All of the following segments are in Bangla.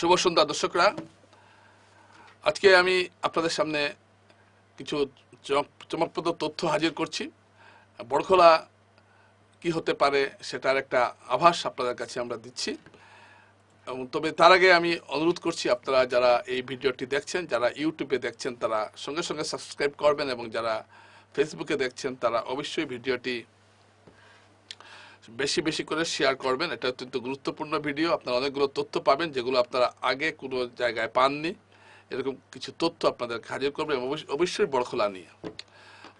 শুভ সন্ধ্যা, দর্শকরা। আজকে আমি আপনাদের সামনে কিছু চমক- চমকপ্রদ তথ্য হাজির করছি। বড়খোলা কি হতে পারে সেটার একটা আভাস আপনাদের কাছে আমরা দিচ্ছি। এবং তবে তার আগে আমি অনুরোধ করছি আপনারা যারা এই ভিডিওটি দেখছেন, যারা ইউটিউবে দেখছেন, তারা সঙ্গে সঙ্গে সাবস্ক্রাইব করবেন এবং যারা ফেসবুকে দেখছেন, তারা অবশ্যই ভিডিওটি বেশি বেশি করে শেয়ার করবেন। এটা অত্যন্ত গুরুত্বপূর্ণ ভিডিও আপনারা অনেকগুলো তথ্য পাবেন যেগুলো আপনারা আগে কোনো জায়গায় পাননি। এরকম কিছু তথ্য আপনাদের হাজির করবেন অবশ্যই বড়খোলা নিয়ে।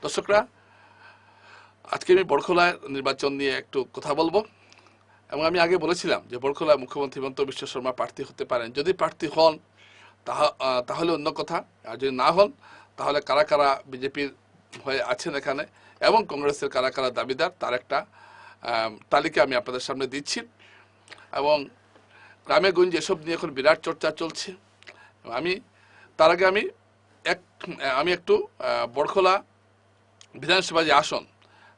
দর্শকরা, আজকে আমি বড়খোলার নির্বাচন নিয়ে একটু কথা বলব। এবং আমি আগে বলেছিলাম যে বড়খোলায় মুখ্যমন্ত্রী হিমন্ত বিশ্ব শর্মা প্রার্থী হতে পারেন। যদি প্রার্থী হন, তাহা তাহলে অন্য কথা। আর যদি না হন, তাহলে কারা কারা বিজেপির হয়ে আছেন এখানে? এবং কংগ্রেসের কারা কারা দাবিদার, তার একটা তালিকা আমি আপনাদের সামনে দিচ্ছি। এবং গ্রামে গঞ্জে এসব নিয়ে এখন বিরাট চর্চা চলছে। আমি তার আগে আমি এক আমি একটু আহ, বড়খোলা বিধানসভা যে আসন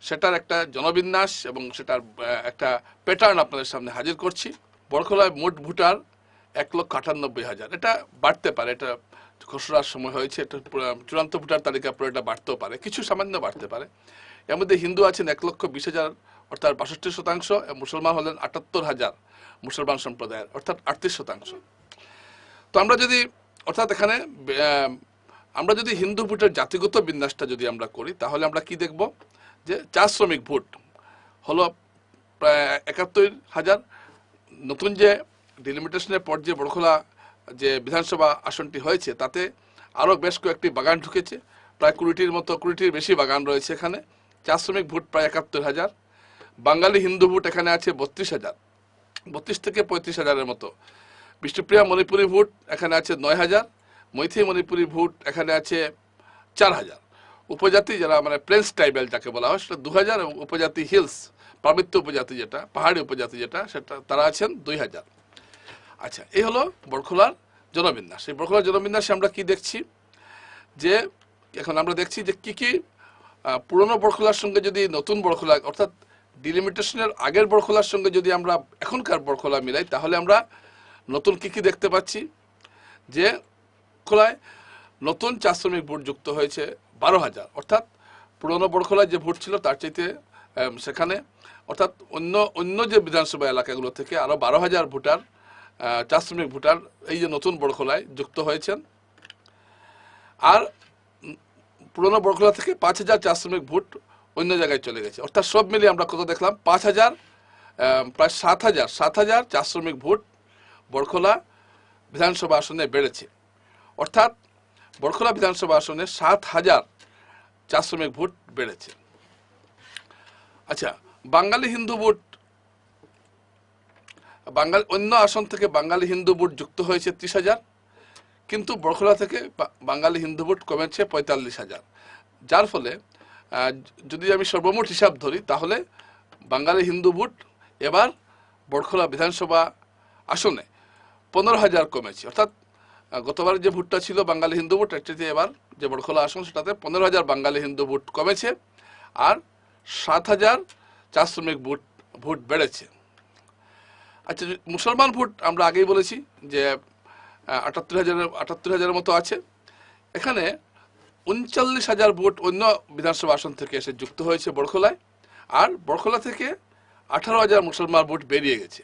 সেটার একটা জনবিন্যাস এবং সেটার একটা প্যাটার্ন আপনাদের সামনে হাজির করছি। বড়খোলায় মোট ভোটার এক লক্ষ আটানব্বই হাজার। এটা বাড়তে পারে এটা খসড়ার সময় হয়েছে এটা চূড়ান্ত ভোটার তালিকা পুরো এটা বাড়তেও পারে কিছু সামান্য বাড়তে পারে। এর মধ্যে হিন্দু আছেন এক লক্ষ বিশ হাজার অর্থাৎ বাষট্টি শতাংশ মুসলমান হলেন আটাত্তর হাজার মুসলমান সম্প্রদায়ের, অর্থাৎ আটত্রিশ শতাংশ। তো আমরা যদি, অর্থাৎ এখানে আমরা যদি হিন্দু ভোটের জাতিগত বিন্যাসটা যদি আমরা করি, তাহলে আমরা কি দেখব? যে চা শ্রমিক ভোট হলো প্রায় একাত্তর হাজার। নতুন যে ডিলিমিটেশনের পর যে বড়খোলা যে বিধানসভা আসনটি হয়েছে, তাতে আরও বেশ কয়েকটি বাগান ঢুকেছে। প্রায় কুড়িটির মতো, কুড়িটির বেশি বাগান রয়েছে এখানে। চা শ্রমিক ভোট প্রায় একাত্তর হাজার। বাঙালি হিন্দু ভোট এখানে আছে বত্রিশ হাজার। বত্রিশ থেকে পঁয়ত্রিশ হাজারের মতো। বিষ্ণুপ্রিয়া মণিপুরি ভোট এখানে আছে নয় হাজার। মৈথি মণিপুরি ভোট এখানে আছে চার হাজার। উপজাতি যারা মানে প্লেন্স ট্রাইবেল যাকে বলা হয় সেটা দু হাজার এবং উপজাতি হিলস পার্বত্য উপজাতি যেটা, পাহাড়ি উপজাতি যেটা, সেটা তারা আছেন দুই হাজার। আচ্ছা এই হলো বরখোলার জনবিন্যাস। এই বরখোলার জনবিন্যাসে আমরা কি দেখছি? যে এখন আমরা দেখছি যে কি কি পুরনো বরখোলার সঙ্গে যদি নতুন বরখোলা, অর্থাৎ ডিলিমিটেশনের আগের বরখোলার সঙ্গে যদি আমরা এখনকার বরখোলা মিলাই, তাহলে আমরা নতুন কি কি দেখতে পাচ্ছি? যে খোলায় নতুন চা শ্রমিক ভোট যুক্ত হয়েছে বারো হাজার। অর্থাৎ পুরনো বরখোলায় যে ভোট ছিল, তার চাইতে সেখানে, অর্থাৎ অন্য অন্য যে বিধানসভা এলাকাগুলো থেকে আরও বারো হাজার ভোটার চা শ্রমিক ভোটার এই যে নতুন বরখোলায় যুক্ত হয়েছেন। আর পুরনো বড়খোলা থেকে পাঁচ হাজার চা শ্রমিক ভোট অন্য জায়গায় চলে গেছে। অর্থাৎ সব মিলিয়ে আমরা কত দেখলাম? পাঁচ হাজার প্রায় সাত হাজার সাত হাজার চা শ্রমিক ভোট বরখোলা বিধানসভা আসনে বেড়েছে। অর্থাৎ বরখোলা বিধানসভা আসনে সাত হাজার চা শ্রমিক ভোট বেড়েছে। আচ্ছা বাঙালি হিন্দু ভোট, বাঙালি, অন্য আসন থেকে বাঙালি হিন্দু ভোট যুক্ত হয়েছে ত্রিশ হাজার, কিন্তু বরখোলা থেকে বাঙালি হিন্দু ভোট কমেছে পঁয়তাল্লিশ হাজার। যার ফলে যদি আমি সর্বমোট হিসাব ধরি, তাহলে বাঙালি হিন্দু ভোট এবার বড়খোলা বিধানসভা আসনে পনেরো হাজার কমেছে। অর্থাৎ গতবার যে ভোটটা ছিল বাঙালি হিন্দু ভোট এর এবার যে বড়খোলা আসন, সেটাতে পনেরো হাজার বাঙালি হিন্দু ভোট কমেছে আর সাত হাজার চা শ্রমিক ভোট ভোট বেড়েছে। আচ্ছা মুসলমান ভোট আমরা আগেই বলেছি যে আটাত্তর হাজারের আটাত্তর হাজারের মতো আছে। এখানে উনচল্লিশ হাজার ভোট অন্য বিধানসভা আসন থেকে এসে যুক্ত হয়েছে বড়খোলায় আর বড়খোলা থেকে আঠারো হাজার মুসলমান ভোট বেরিয়ে গেছে।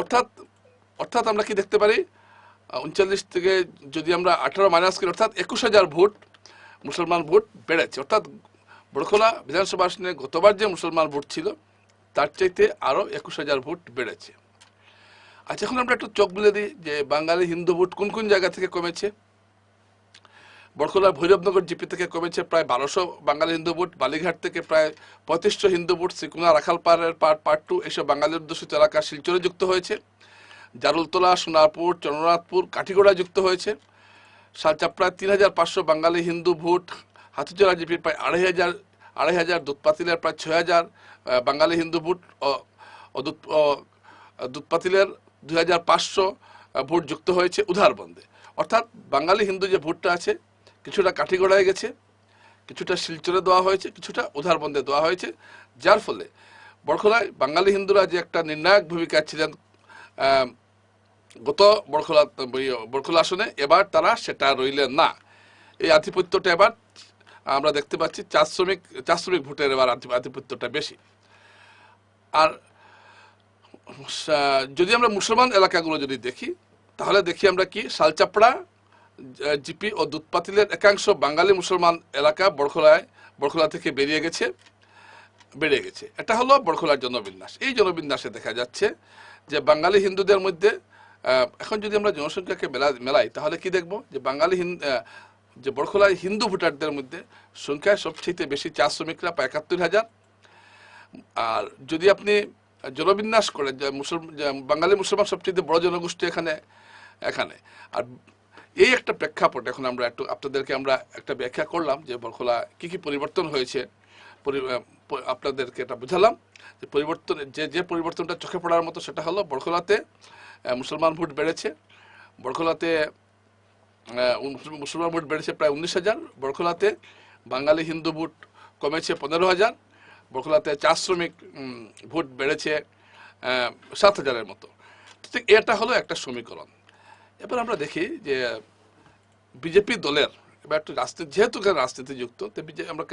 অর্থাৎ অর্থাৎ আমরা কি দেখতে পারি? উনচল্লিশ থেকে যদি আমরা আঠারো মাইনাস করি, অর্থাৎ একুশ হাজার ভোট মুসলমান ভোট বেড়েছে। অর্থাৎ বড়খোলা বিধানসভা আসনে গতবার যে মুসলমান ভোট ছিল, তার চাইতে আরও একুশ হাজার ভোট বেড়েছে। আচ্ছা এখন আমরা একটু চোখ বুলে দিই যে বাঙালি হিন্দু ভোট কোন কোন জায়গা থেকে কমেছে? বড়খোলা ভৈরবনগর জিপি থেকে কমেছে প্রায় বারোশো বাঙালি হিন্দু ভোট, বালিঘাট থেকে প্রায় পঁয়ত্রিশশো হিন্দু ভোট শ্রীকুনা রাখালপাড়ের পার্ট পার্ট টু এসব বাঙালির অধ্যুষিত এলাকা শিলচরে যুক্ত হয়েছে। জারুলতলা, সোনারপুর চন্দ্রনাথপুর কাঠিগোড়া যুক্ত হয়েছে। শালচাপড়ায় তিন হাজার পাঁচশো বাঙালি হিন্দু ভোট হাতিচড়া জিপির প্রায় আড়াই হাজার আড়াই হাজার, দুধপাতিলের প্রায় ছয় হাজার বাঙালি হিন্দু ভোট দুধপাতিলের দুই হাজার পাঁচশো ভোট যুক্ত হয়েছে উধারবন্দে। অর্থাৎ বাঙালি হিন্দু যে ভোটটা আছে কিছুটা কাঠিগড়ায় গেছে, কিছুটা শিলচরে দেওয়া হয়েছে, কিছুটা উধারবন্দে দেওয়া হয়েছে, যার ফলে বড়খোলায় বাঙালি হিন্দুরা যে একটা নির্ণায়ক ভূমিকা ছিলেন গত বরখলা বরখলা আসনে, এবার তারা সেটা রইলেন না। এই আধিপত্যটা এবার আমরা দেখতে পাচ্ছি চার শ্রমিক চার শ্রমিক ভোটের এবার আধিপত্যটা বেশি। আর যদি আমরা মুসলমান এলাকাগুলো যদি দেখি, তাহলে দেখি আমরা কি, শালচাপড়া জিপি ও দুধপাতিলের একাংশ বাঙালি মুসলমান এলাকা বরখলায়, বরখলা থেকে বেরিয়ে গেছে বেড়ে গেছে। এটা হলো বরখলার জনবিন্যাস। এই জনবিন্যাসে দেখা যাচ্ছে যে বাঙালি হিন্দুদের মধ্যে এখন যদি আমরা জনসংখ্যাকে মেলা, মেলাই, তাহলে কি দেখব? যে বাঙালি যে বরখলায় হিন্দু ভোটারদের মধ্যে সংখ্যায় সবচেয়ে বেশি চা শ্রমিকরা, প্রায় একাত্তর হাজার। আর যদি আপনি জনবিন্যাস করেন, যে মুসলমান বাঙালি মুসলমান সবচেয়ে বড় জনগোষ্ঠী এখানে এখানে। আর এই একটা প্রেক্ষাপট, এখন আমরা একটু আপনাদেরকে আমরা একটা ব্যাখ্যা করলাম যে বরখোলা কি কি পরিবর্তন হয়েছে। আপনাদেরকে এটা বুঝালাম যে পরিবর্তন, যে যে পরিবর্তনটা চোখে পড়ার মতো সেটা হলো বরখোলাতে মুসলমান ভোট বেড়েছে। বরখোলাতে মুসলমান- ভোট বেড়েছে প্রায় উনিশ হাজার। বরখোলাতে বাঙালি হিন্দু ভোট কমেছে পনেরো হাজার। বরখোলাতে চা শ্রমিক ভোট বেড়েছে সাত হাজারের মতো। ঠিক এটা হলো একটা সমীকরণ। এবার আমরা দেখি যে বিজেপি দলের, এবার একটু রাজনীতি, যেহেতু রাজনীতি যুক্ত তো বিজে- আমরা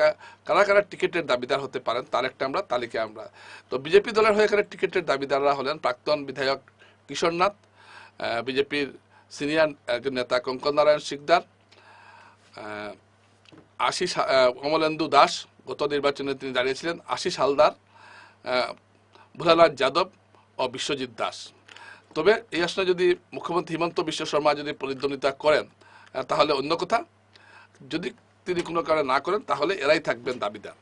কারা কারা টিকিটের দাবিদার হতে পারেন তার একটা আমরা তালিকা আমরা। তো বিজেপি দলের হয়ে এখানে টিকিটের দাবিদাররা হলেন প্রাক্তন বিধায়ক কিশোরনাথ বিজেপির সিনিয়র একজন নেতা কঙ্কন নারায়ণ শিকদার আশিস কমলেন্দু দাস, গত নির্বাচনে তিনি দাঁড়িয়েছিলেন, আশিস হালদার ভোলানাথ যাদব ও বিশ্বজিৎ দাস। তবে এই আসনে যদি মুখ্যমন্ত্রী হিমন্ত বিশ্ব শর্মা যদি প্রতিদ্বন্দ্বিতা করেন তাহলে অন্য কথা। যদি তিনি কোনো কারণে না করেন, তাহলে এরাই থাকবেন দাবিদার।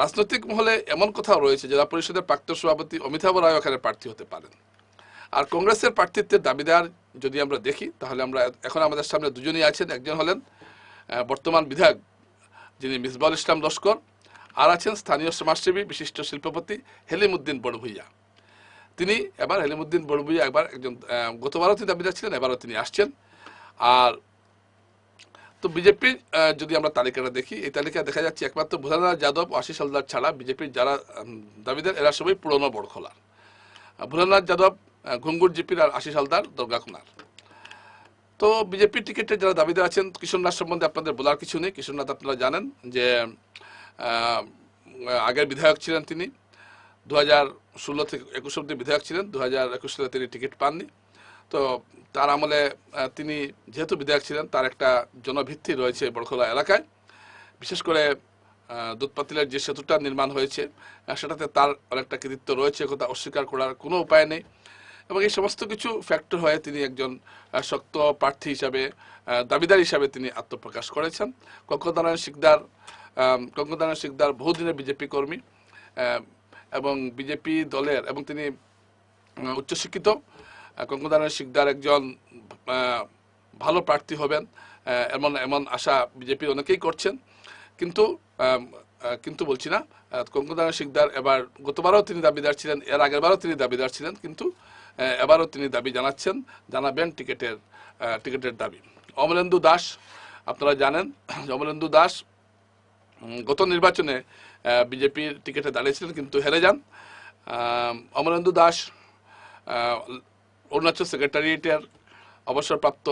রাজনৈতিক মহলে এমন কথাও রয়েছে, জেলা পরিষদের প্রাক্তন সভাপতি অমিতাভ রায় এখানে প্রার্থী হতে পারেন। আর কংগ্রেসের প্রার্থিত্বের দাবিদার যদি আমরা দেখি, তাহলে আমরা এখন আমাদের সামনে দুজনই আছেন। একজন হলেন বর্তমান বিধায়ক যিনি মিসবাউল ইসলাম লস্কর, আর আছেন স্থানীয় সমাজসেবী, বিশিষ্ট শিল্পপতি হেলিমুদ্দিন বড়ভুইয়া। তিনি, এবার হেলিমুদ্দিন বড়ভুইয়া একবার একজন গতবারও তিনি দাবিদার ছিলেন এবারও তিনি আসছেন। আর তো বিজেপির যদি আমরা তালিকাটা দেখি, এই তালিকায় দেখা যাচ্ছে একমাত্র ভোলানাথ যাদব আশিস হালদার ছাড়া বিজেপির যারা দাবিদার, এরা সবাই পুরনো বড়খোলার ভোলানাথ যাদব ঘুঙ্গুর জিপির আর আশিস হালদার দুর্গাকুনার তো বিজেপির টিকিটে যারা দাবিদার আছেন কিশোরনাথ সম্বন্ধে আপনাদের বলার কিছু নেই। কিশোরনাথ আপনারা জানেন যে আগের বিধায়ক ছিলেন তিনি। দু হাজার ষোলো থেকে একুশ অব্দি বিধায়ক ছিলেন দু হাজার একুশ সালে তিনি টিকিট পাননি। তো তার আমলে তিনি যেহেতু বিধায়ক ছিলেন, তার একটা জনভিত্তি রয়েছে বড়খোলা এলাকায়। বিশেষ করে দুধপাতিলের যে সেতুটা নির্মাণ হয়েছে সেটাতে তার অনেকটা কৃতিত্ব রয়েছে, কথা অস্বীকার করার কোনো উপায় নেই। এবং এই সমস্ত কিছু ফ্যাক্টর হয়ে তিনি একজন শক্ত প্রার্থী হিসাবে দাবিদার হিসাবে তিনি আত্মপ্রকাশ করেছেন। কঙ্কনারায়ণ শিকদার কঙ্কনারায়ণ শিকদার বহুদিনের বিজেপি কর্মী এবং বিজেপি দলের এবং তিনি উচ্চশিক্ষিত কঙ্কনারায়ণ শিকদার একজন ভালো প্রার্থী হবেন এমন এমন আশা বিজেপির অনেকেই করছেন। কিন্তু কিন্তু বলছি না কঙ্কনারায়ণ শিকদার এবার গতবারও তিনি দাবিদার ছিলেন, এর আগেরবারও তিনি দাবিদার ছিলেন, কিন্তু এবারও তিনি দাবি জানাচ্ছেন, জানাবেন টিকেটের টিকেটের দাবি। অমলেন্দু দাস, আপনারা জানেন, অমলেন্দু দাস গত নির্বাচনে বিজেপির টিকিটে দাঁড়িয়েছিলেন কিন্তু হেরে যান। অমরেন্দু দাস অরুণাচল সেক্রেটারিয়েটের অবসরপ্রাপ্ত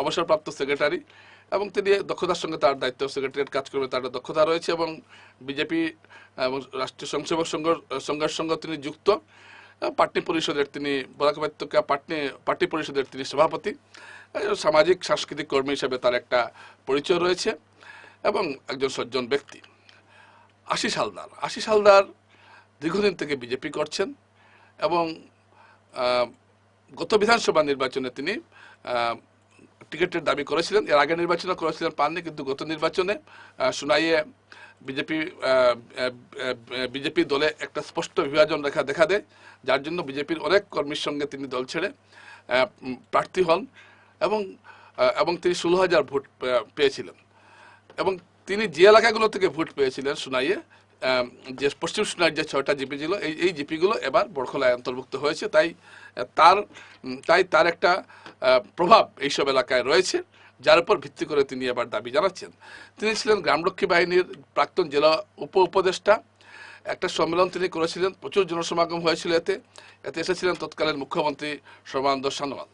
অবসরপ্রাপ্ত সেক্রেটারি এবং তিনি দক্ষতার সঙ্গে তার দায়িত্ব সেক্রেটারিয়েট কাজ করবে, তার দক্ষতা রয়েছে এবং বিজেপি এবং রাষ্ট্রীয় স্বয়ংসেবক সংঘ, সংঘের সঙ্গে তিনি যুক্ত। পাটনি পরিষদের তিনি বরাক পাটনি পার্টি পরিষদের তিনি সভাপতি। সামাজিক, সাংস্কৃতিক কর্মী হিসেবে তার একটা পরিচয় রয়েছে। এবং একজন সজ্জন ব্যক্তি। আশিস হালদার আশিস হালদার দীর্ঘদিন থেকে বিজেপি করছেন এবং গত বিধানসভা নির্বাচনে তিনি টিকিটের দাবি করেছিলেন। এর আগে নির্বাচনে করেছিলেন পাননি, কিন্তু গত নির্বাচনে শুনাইয়ে বিজেপি বিজেপি দলে একটা স্পষ্ট বিভাজন রেখা দেখা দেয়, যার জন্য বিজেপির অনেক কর্মীর সঙ্গে তিনি দল ছেড়ে প্রার্থী হন এবং এবং তিনি ষোলো হাজার ভোট পেয়েছিলেন। এবং তিনি যে এলাকাগুলো থেকে ভোট পেয়েছিলেন সুনাইয়ে যে পশ্চিম সুনাইয়ের যে ছয়টা জিপি ছিল, এই এই জিপিগুলো এবার বরখলায় অন্তর্ভুক্ত হয়েছে। তাই, তার তাই তার একটা প্রভাব এইসব এলাকায় রয়েছে, যার উপর ভিত্তি করে তিনি এবার দাবি জানাচ্ছেন। তিনি ছিলেন গ্রামরক্ষী বাহিনীর প্রাক্তন জেলা উপ উপদেষ্টা। একটা সম্মেলন তিনি করেছিলেন, প্রচুর জনসমাগম হয়েছিল এতে। এতে এসেছিলেন তৎকালীন মুখ্যমন্ত্রী সর্বানন্দ সোনোয়াল।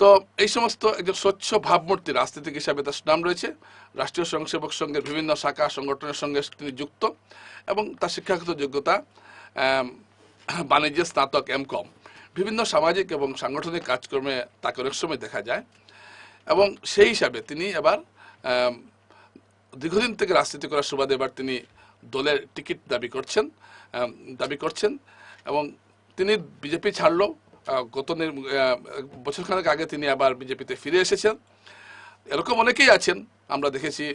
তো এই সমস্ত একজন স্বচ্ছ ভাবমূর্তি রাজনীতিক হিসাবে তার নাম রয়েছে। রাষ্ট্রীয় স্বয়ংসেবক সংঘের বিভিন্ন শাখা সংগঠনের সঙ্গে তিনি যুক্ত এবং তার শিক্ষাগত যোগ্যতা বাণিজ্যে স্নাতক, এম, কম। বিভিন্ন সামাজিক এবং সাংগঠনিক কাজকর্মে তাকে অনেক সময় দেখা যায় এবং সেই হিসাবে তিনি এবার দীর্ঘদিন থেকে রাজনীতি করার সুবাদে এবার তিনি দলের টিকিট দাবি করছেন দাবি করছেন এবং তিনি বিজেপি ছাড়লেও গত বছরখানেক আগে তিনি আবার বিজেপিতে ফিরে এসেছেন। এরকম অনেকেই আছেন, আমরা দেখেছি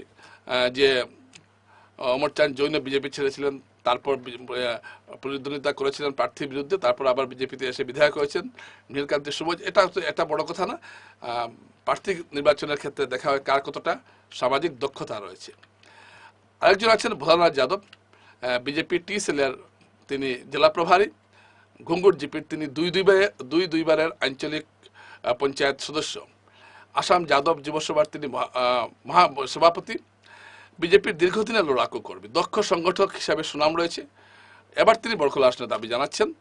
যে অমর চাঁদ জৈন বিজেপি ছেড়েছিলেন, তারপর প্রতিদ্বন্দ্বিতা করেছিলেন প্রার্থীর বিরুদ্ধে, তারপর আবার বিজেপিতে এসে বিধায়ক হয়েছেন নীলকান্তি সুবোজ। এটা এটা বড় কথা না প্রার্থী নির্বাচনের ক্ষেত্রে দেখা হয় কার কতটা সামাজিক দক্ষতা রয়েছে। আরেকজন আছেন ভোলানাথ যাদব বিজেপি টি সেলের তিনি জেলা প্রভারী। ঘুঙ্গুর জিপির তিনি দুই দুইবারে দুই দুইবারের আঞ্চলিক পঞ্চায়েত সদস্য। আসাম যাদব যুবসভার তিনি মহা- সভাপতি। বিজেপির দীর্ঘদিনের লড়াকু কর্মী, দক্ষ সংগঠক হিসাবে সুনাম রয়েছে। এবার তিনি বড়খোলা আসনের দাবি জানাচ্ছেন।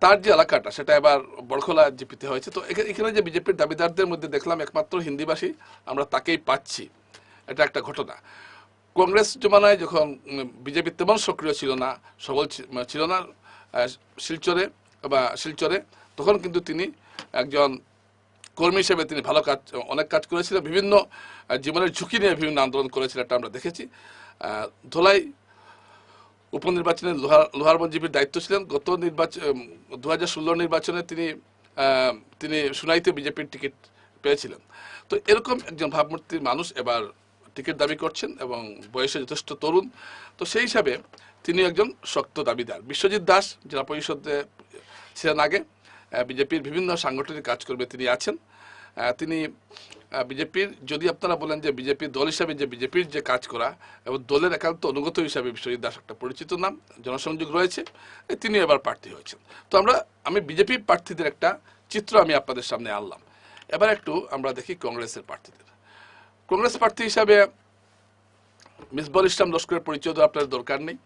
তার যে এলাকাটা, সেটা এবার বড়খোলা জিপিতে হয়েছে। তো এখা- এখানে যে বিজেপির দাবিদারদের মধ্যে দেখলাম একমাত্র হিন্দিভাষী, আমরা তাকেই পাচ্ছি। এটা একটা ঘটনা। কংগ্রেস জমানায় যখন বিজেপি তেমন সক্রিয় ছিল না, সবল ছিল না শিলচরে, বা শিলচরে, তখন কিন্তু তিনি একজন কর্মী হিসেবে তিনি ভালো কাজ, অনেক কাজ করেছিলেন, বিভিন্ন জীবনের ঝুঁকি নিয়ে বিভিন্ন আন্দোলন করেছিলেন এটা আমরা দেখেছি। ধোলাই উপনির্বাচনে লোহার লোহারবন জিপির দায়িত্ব ছিলেন। গত নির্বাচন দু হাজার ষোলো নির্বাচনে তিনি তিনি সুনাইতে বিজেপির টিকিট পেয়েছিলেন। তো এরকম একজন ভাবমূর্তির মানুষ এবার টিকিট দাবি করছেন এবং বয়সে যথেষ্ট তরুণ। তো সেই হিসাবে তিনি একজন শক্ত দাবিদার। বিশ্বজিৎ দাস, জেলা পরিষদে ছিলেন আগে বিজেপির বিভিন্ন সাংগঠনিক কাজকর্মে তিনি আছেন। তিনি বিজেপির, যদি আপনারা বলেন যে বিজেপি দল হিসাবে যে বিজেপির যে কাজ করা এবং দলের একান্ত অনুগত হিসাবে বিশ্বজিৎ দাস একটা পরিচিত নাম, জনসংযোগ রয়েছে তিনি এবার প্রার্থী হয়েছেন। তো আমরা, আমি বিজেপি প্রার্থীদের একটা চিত্র আমি আপনাদের সামনে আনলাম। এবার একটু আমরা দেখি কংগ্রেসের প্রার্থীদের। কংগ্রেস প্রার্থী হিসাবে মিসবল ইসলাম লস্করের পরিচয় তো আপনার দরকার নেই।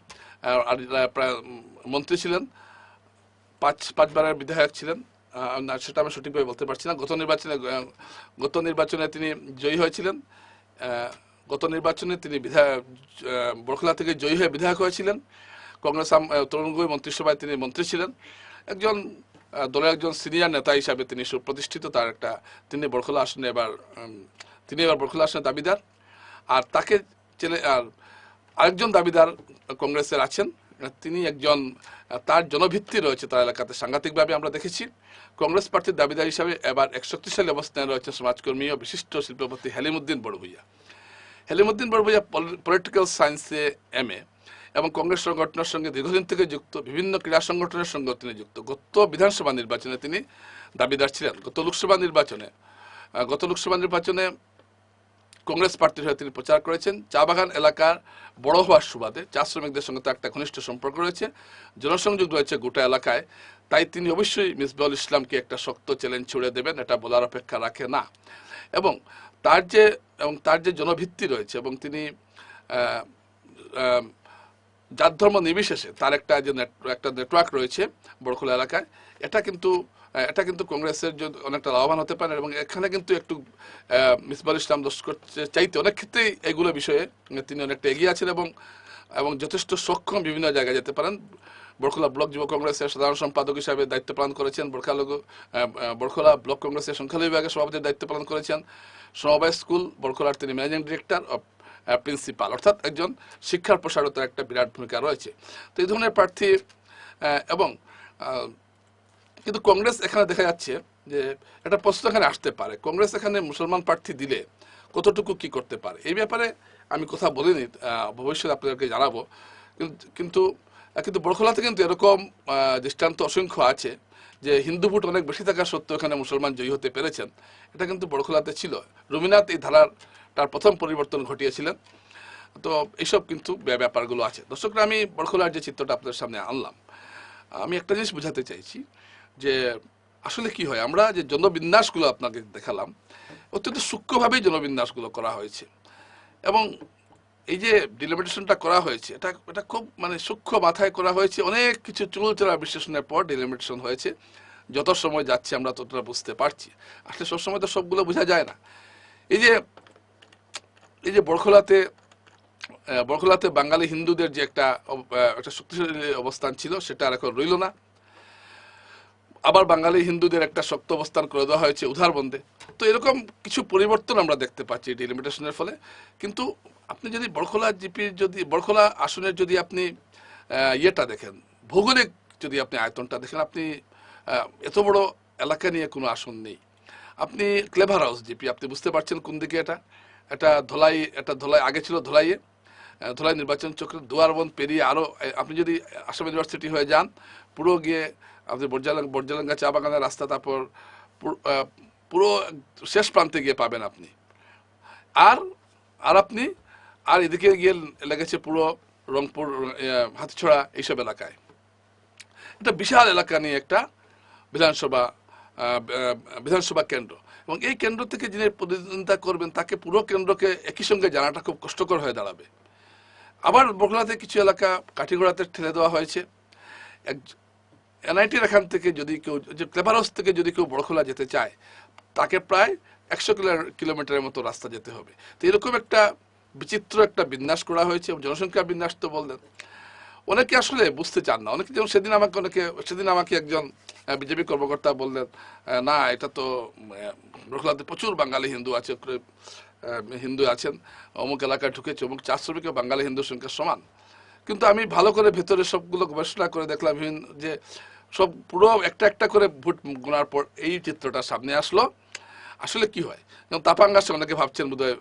মন্ত্রী ছিলেন পাঁচ পাঁচবারের বিধায়ক ছিলেন সেটা আমি সঠিকভাবে বলতে পারছি না। গত নির্বাচনে গত নির্বাচনে তিনি জয়ী হয়েছিলেন। গত নির্বাচনে তিনি বিধায়ক বরখলা থেকে জয়ী হয়ে বিধায়ক হয়েছিলেন। কংগ্রেস আহ, মন্ত্রিসভায় তিনি মন্ত্রী ছিলেন। একজন দলের একজন সিনিয়র নেতা হিসাবে তিনি সুপ্রতিষ্ঠিত। তার একটা তিনি বরখলা আসনে এবার তিনি এবার বরখলা আসনে দাবিদার। আর তাকে চেনে, আর আরেকজন দাবিদার কংগ্রেসের আছেন, তিনি একজন, তার জনভিত্তি রয়েছে তার এলাকাতে। সাংঘাতিকভাবে আমরা দেখেছি, কংগ্রেস প্রার্থীর দাবিদার হিসাবে এবার এক শক্তিশালী অবস্থানে রয়েছে সমাজকর্মী ও বিশিষ্ট শিল্পপতি হেলিমুদ্দিন বড়ভুইয়া হেলিমুদ্দিন বড়ভুইয়া পলিটিক্যাল সায়েন্সে এম এ এবং কংগ্রেস সংগঠনের সঙ্গে দীর্ঘদিন থেকে যুক্ত, বিভিন্ন ক্রীড়া সংগঠনের সঙ্গে তিনি যুক্ত। গত বিধানসভা নির্বাচনে তিনি দাবিদার ছিলেন। গত লোকসভা নির্বাচনে গত লোকসভা নির্বাচনে কংগ্রেস প্রার্থীর হয়ে তিনি প্রচার করেছেন। চা বাগান এলাকার বড় হওয়ার সুবাদে চা শ্রমিকদের সঙ্গে তার একটা ঘনিষ্ঠ সম্পর্ক রয়েছে। জনসংযোগ রয়েছে গোটা এলাকায়। তাই তিনি অবশ্যই মিসবাউল ইসলামকে একটা শক্ত চ্যালেঞ্জ ছুড়ে দেবেন, এটা বলার অপেক্ষা রাখে না। এবং তার যে, এবং তার যে জনভিত্তি রয়েছে এবং তিনি জাত ধর্ম নির্বিশেষে তার একটা যে একটা নেটওয়ার্ক রয়েছে বড়খোলা এলাকায়, এটা কিন্তু এটা কিন্তু কংগ্রেসের জন্য অনেকটা লাভবান হতে পারে এবং এখানে কিন্তু একটু মিসবাল ইসলাম লস্কর চাইতে অনেক ক্ষেত্রেই এগুলো বিষয়ে তিনি অনেকটা এগিয়ে আছেন এবং এবং যথেষ্ট সক্ষম বিভিন্ন জায়গায় যেতে পারেন। বরখোলা ব্লক যুব কংগ্রেসের সাধারণ সম্পাদক হিসাবে দায়িত্ব পালন করেছেন। বরখোলা বরখোলা ব্লক কংগ্রেসের সংখ্যালঘু বিভাগের সভাপতির দায়িত্ব পালন করেছেন। সমবায় স্কুল, বরখোলার তিনি ম্যানেজিং ডিরেক্টর অফ প্রিন্সিপাল, অর্থাৎ একজন শিক্ষার প্রসারতার একটা বিরাট ভূমিকা রয়েছে। তো এই ধরনের প্রার্থী এবং কিন্তু কংগ্রেস এখানে দেখা যাচ্ছে যে একটা প্রশ্ন এখানে আসতে পারে। কংগ্রেস এখানে মুসলমান প্রার্থী দিলে কতটুকু কি করতে পারে? এই ব্যাপারে আমি কথা বলিনি ভবিষ্যতে আপনাদেরকে জানাব। কিন্তু কিন্তু বড়খোলাতে কিন্তু এরকম দৃষ্টান্ত অসংখ্য আছে যে হিন্দু ভোট অনেক বেশি থাকা সত্ত্বেও এখানে মুসলমান জয়ী হতে পেরেছেন। এটা কিন্তু বড়খোলাতে ছিল। রবীন্দ্রনাথ এই ধারার, তার প্রথম পরিবর্তন ঘটিয়েছিলেন। তো এইসব কিন্তু ব্যাপারগুলো আছে। দর্শকরা, আমি বড়খোলার যে চিত্রটা আপনাদের সামনে আনলাম, আমি একটা জিনিস বোঝাতে চাইছি যে আসলে কি হয়, আমরা যে জনবিন্যাসগুলো আপনাকে দেখালাম, অত্যন্ত সূক্ষ্মভাবেই জনবিন্যাসগুলো করা হয়েছে। এবং এই যে ডিলিমিটেশনটা করা হয়েছে, এটা এটা খুব মানে সূক্ষ্ম মাথায় করা হয়েছে। অনেক কিছু চুলচেরা বিশ্লেষণের পর ডিলিমিটেশন হয়েছে। যত সময় যাচ্ছে আমরা ততটা বুঝতে পারছি। আসলে সবসময় তো সবগুলো বোঝা যায় না। এই যে এই যে বরখলাতে বরখলাতে বাঙালি হিন্দুদের যে একটা একটা শক্তিশালী অবস্থান ছিল, সেটা আর এখন রইল না। আবার বাঙালি হিন্দুদের একটা শক্ত অবস্থান করে দেওয়া হয়েছে উধারবন্দে তো এরকম কিছু পরিবর্তন আমরা দেখতে পাচ্ছি ডিলিমিটেশনের ফলে। কিন্তু আপনি যদি বড়খোলা জিপির যদি বড়খোলা আসনের যদি আপনি ইয়েটা দেখেন, ভৌগোলিক যদি আপনি আয়তনটা দেখেন, আপনি এত বড় এলাকা নিয়ে কোনো আসন নেই। আপনি ক্লেভার হাউস জিপি, আপনি বুঝতে পারছেন কোন দিকে এটা? এটা ধলাই এটা ধলাই, আগে ছিল ধলাইয়ে ধলাই নির্বাচন চক্রের দুয়ারবন পেরিয়ে আরও আপনি যদি আসাম ইউনিভার্সিটি হয়ে যান, পুরো গিয়ে আপনি বর্জালাং বর্জালাঙ্গা চা বাগানের রাস্তা, তারপর পুরো- শেষ প্রান্তে গিয়ে পাবেন আপনি। আর আর আপনি, আর এদিকে গিয়ে লেগেছে পুরো রংপুর হাতিছড়া এইসব এলাকায়। এটা বিশাল এলাকা নিয়ে একটা বিধানসভা বিধানসভা কেন্দ্র। এবং এই কেন্দ্র থেকে যিনি প্রতিদ্বন্দ্বিতা করবেন, তাকে পুরো কেন্দ্রকে একই সঙ্গে জানাটা খুব কষ্টকর হয়ে দাঁড়াবে। আবার বগলাতে কিছু এলাকা কাঠিগোড়াতে ঠেলে দেওয়া হয়েছে। এক এনআইটির এখান থেকে যদি কেউ, যে হাউস থেকে যদি কেউ বড়খোলা যেতে চায়, তাকে প্রায় একশো কিলোমিটারের মতো রাস্তা যেতে হবে। তো এরকম একটা বিচিত্র একটা বিন্যাস করা হয়েছে এবং জনসংখ্যা বিন্যাস তো বললেন। অনেকে আসলে বুঝতে চান না। অনেকে যেমন সেদিন আমাকে, অনেকে, সেদিন আমাকে একজন বিজেপি কর্মকর্তা বললেন না, এটা তো বড়খোলাতে প্রচুর বাঙালি হিন্দু আছে হিন্দু আছেন, অমুক এলাকায় ঢুকেছে, অমুক চার শ্রমিকও বাঙালি হিন্দুর সংখ্যা সমান। কিন্তু আমি ভালো করে ভেতরে সবগুলো গবেষণা করে দেখলাম বিভিন্ন যে সব পুরো একটা একটা করে ভোট গোনার পর এই চিত্রটা সামনে আসলো। আসলে কি হয়? যেমন তাপাঙ্গাসে অনেকে ভাবছেন বোধহয়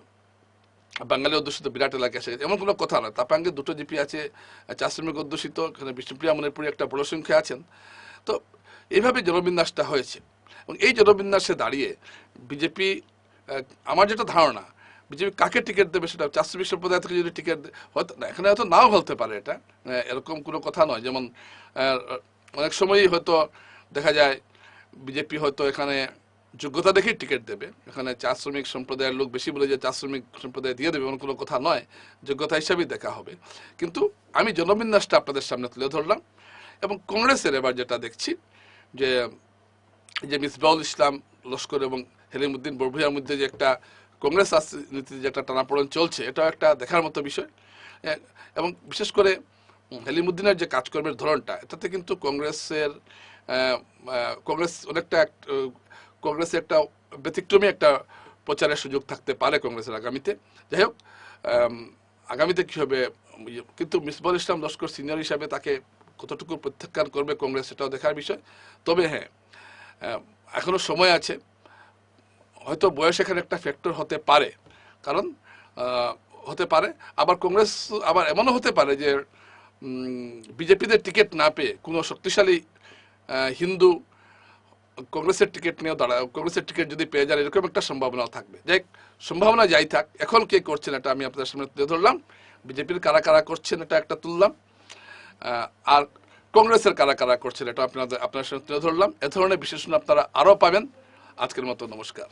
বাঙালি অধ্যুষিত বিরাট এলাকা গেছে। এমন কোনো কথা নয়। তাপাঙ্গে দুটো জিপি আছে, চার শ্রমিক অধ্যুষিত, এখানে বিষ্ণুপ্রিয়া মনিপুরি একটা বড় সংখ্যা আছেন। তো এইভাবে জনবিন্যাসটা হয়েছে। এবং এই জনবিন্যাসে দাঁড়িয়ে বিজেপি আমার যেটা ধারণা বিজেপি কাকে টিকিট দেবে সেটা চাষশ্রমিক সম্প্রদায় থেকে যদি টিকিট হয়তো না, এখানে হয়তো নাও হতে পারে এটা। এরকম কোনো কথা নয়। যেমন অনেক সময়ই হয়তো দেখা যায় বিজেপি হয়তো এখানে যোগ্যতা দেখেই টিকিট দেবে। এখানে চা শ্রমিক সম্প্রদায়ের লোক বেশি বলে যে চা শ্রমিক সম্প্রদায় দিয়ে দেবে এমন কোনো কথা নয়। যোগ্যতা হিসাবেই দেখা হবে। কিন্তু আমি জনবিন্যাসটা আপনাদের সামনে তুলে ধরলাম এবং কংগ্রেসের এবার যেটা দেখছি যে যে মিসবাউল ইসলাম লস্কর এবং হেলিমুদ্দিন বরভুইয়ার মধ্যে যে একটা কংগ্রেস রাজনীতিতে যে একটা টানাপোড়েন চলছে এটাও একটা দেখার মতো বিষয়। এবং বিশেষ করে হেলিমুদ্দিনের যে কাজকর্মের ধরনটা এটাতে কিন্তু কংগ্রেসের কংগ্রেস অনেকটা কংগ্রেসের একটা ব্যতিক্রমী একটা প্রচারের সুযোগ থাকতে পারে কংগ্রেসের আগামীতে। যাই হোক আগামীতে কী হবে ইয়ে, কিন্তু মিসবাউল ইসলাম লস্কর সিনিয়র হিসাবে তাকে কতটুকু প্রত্যাখ্যান করবে কংগ্রেস সেটাও দেখার বিষয়। তবে হ্যাঁ এখনও সময় আছে। হয়তো বয়স এখানে একটা ফ্যাক্টর হতে পারে। কারণ হতে পারে। আবার কংগ্রেস আবার এমনও হতে পারে যে বিজেপিদের টিকিট না পেয়ে কোনো শক্তিশালী হিন্দু কংগ্রেসের টিকিট নিয়েও দাঁড়া, কংগ্রেসের টিকিট যদি পেয়ে যান, এরকম একটা সম্ভাবনাও থাকবে। যাই সম্ভাবনা যাই থাক, এখন কে করছেন এটা আমি আপনাদের সামনে তুলে ধরলাম। বিজেপির কারা কারা করছেন এটা একটা তুললাম। আর কংগ্রেসের কারা কারা করছেন এটা আপনাদের আপনার সামনে তুলে ধরলাম। এ ধরনের বিশ্লেষণ আপনারা আরও পাবেন। আজকের মতো নমস্কার।